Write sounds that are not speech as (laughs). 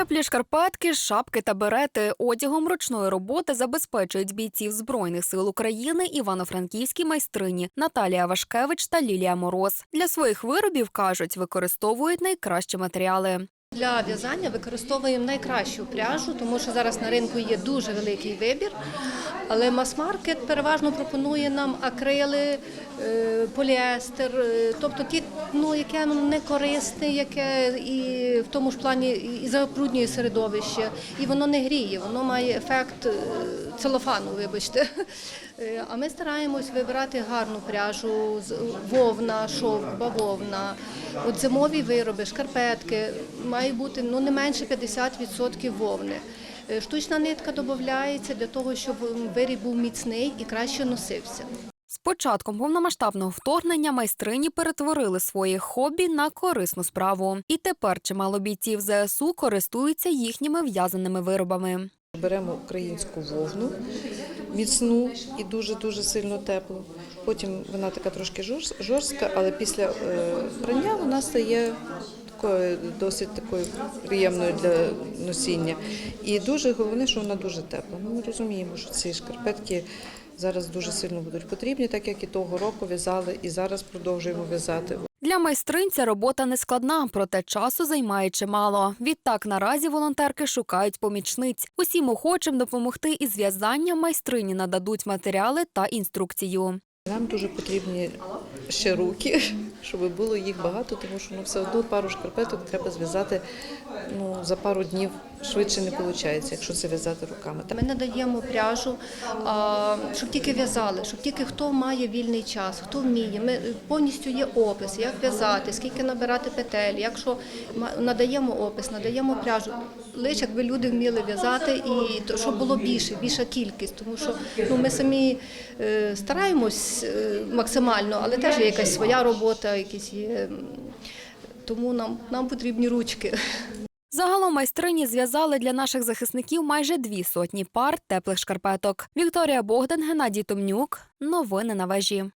Теплі шкарпетки, шапки та берети одягом ручної роботи забезпечують бійців збройних сил України івано-франківські майстрині Наталія Вашкевич та Лілія Мороз. Для своїх виробів кажуть, використовують найкращі матеріали. Для в'язання використовуємо найкращу пряжу, тому що зараз на ринку є дуже великий вибір. Але мас-маркет переважно пропонує нам акрили, е, поліестер, е, тобто ті, ну, яке ну, не корисне, яке і в тому ж плані і забруднює середовище, і воно не гріє, воно має ефект е, целофану, вибачте. Е, А ми стараємось вибирати гарну пряжу, з- вовна, шовк, бавовна. От зимові вироби, шкарпетки має бути ну не менше 50% вовни. Е, Штучна нитка додається для того, щоб виріб був міцний і краще носився. З початком повномасштабного вторгнення майстрині перетворили своє хобі на корисну справу. І тепер чимало бійців ЗСУ користуються їхніми в'язаними виробами. Беремо українську вовну, міцну і дуже-дуже сильно теплу. Потім вона така трошки жорс- жорстка, але після е, прання вона стає такою досить такою приємною для носіння. І дуже головне, що вона дуже тепла. Ну, Ми розуміємо, що ці шкарпетки зараз дуже сильно будуть потрібні, так як і того року в'язали, і зараз продовжуємо в'язати. Для майстринь ця робота не складна, проте часу займає чимало. Відтак наразі волонтерки шукають помічниць. Усім охочим допомогти із в'язанням майстрині нададуть матеріали та інструкцію. Нам дуже потрібні ще руки, (laughs) щоб було їх багато, тому що ну, все одно пару шкарпеток треба зв'язати ну, за пару днів. Швидше не виходить, якщо це в'язати руками. Ми надаємо пряжу, щоб тільки в'язали, щоб тільки хто має вільний час, хто вміє. Ми повністю є опис, як в'язати, скільки набирати петель. Якщо надаємо опис, надаємо пряжу. Лише якби люди вміли в'язати і щоб було більше, більша кількість, тому що ну, ми самі е, стараємось е, максимально, але теж є якась своя робота, якісь є. Тому нам, нам потрібні ручки. Загалом майстрині зв'язали для наших захисників майже дві сотні пар теплих шкарпеток. Вікторія Богдан, Геннадій Томнюк. Новини на вежі.